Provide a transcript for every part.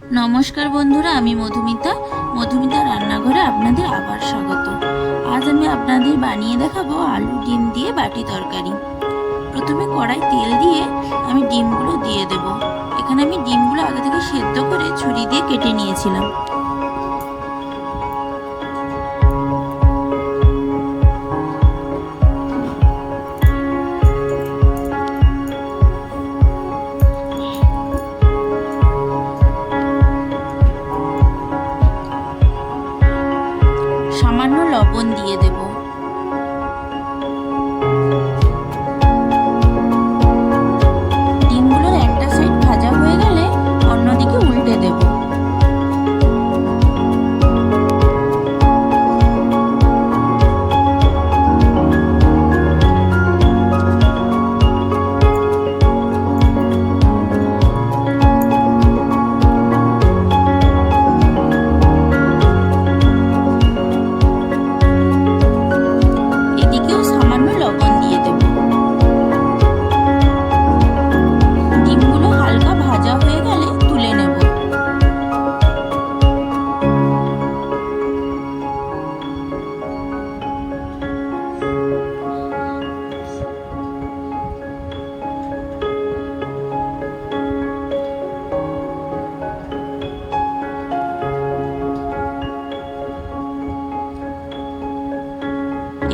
নমস্কার বন্ধুরা, আমি মধুমিতা। মধুমিতা রান্নাঘরে আপনাদের আবার স্বাগত। আজ আমি আপনাদের বানিয়ে দেখাবো আলু ডিম দিয়ে বাটি তরকারি। প্রথমে কড়াই তেল দিয়ে আমি ডিমগুলো দিয়ে দেব। এখানে আমি ডিমগুলো আগে থেকে সেদ্ধ করে ছুরি দিয়ে কেটে নিয়েছিলাম। সামান্য লবণ দিয়ে দেব।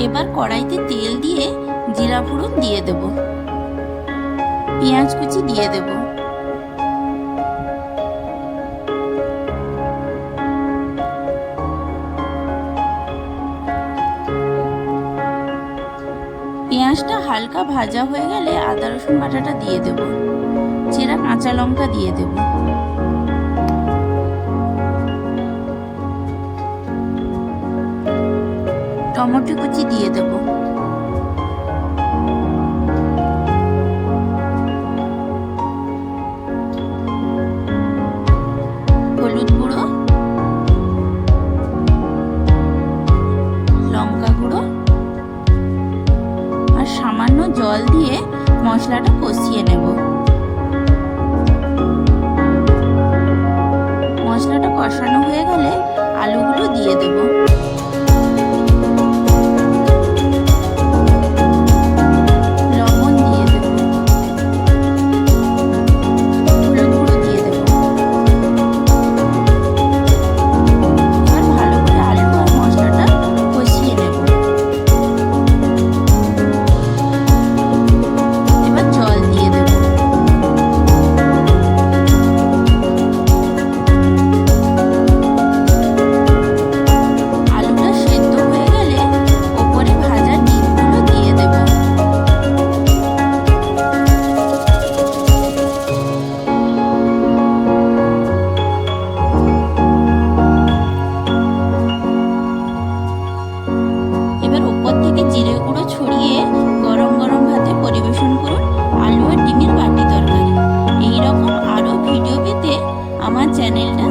এবার কড়াইতে তেল দিয়ে জিরা ফোড়ন দিয়ে দেব। পেঁয়াজ কুচি দিয়ে দেব। পেঁয়াজটা হালকা ভাজা হয়ে গেলে আদা রসুন বাটাটা দিয়ে দেব। চেরা কাঁচা লঙ্কা দিয়ে দেব। টমেটো কুচি দিয়ে দেব। হলুদ গুঁড়ো, লঙ্কা গুঁড়ো, আর সামান্য জল দিয়ে মশলাটা কষিয়ে নেব। এবার উপর থেকে জিরে গুঁড়ো ছড়িয়ে গরম গরম ভাতে পরিবেশন করুন আলু আর ডিমের বাটি তরকারি। এইরকম আরও ভিডিও পেতে আমার চ্যানেলটা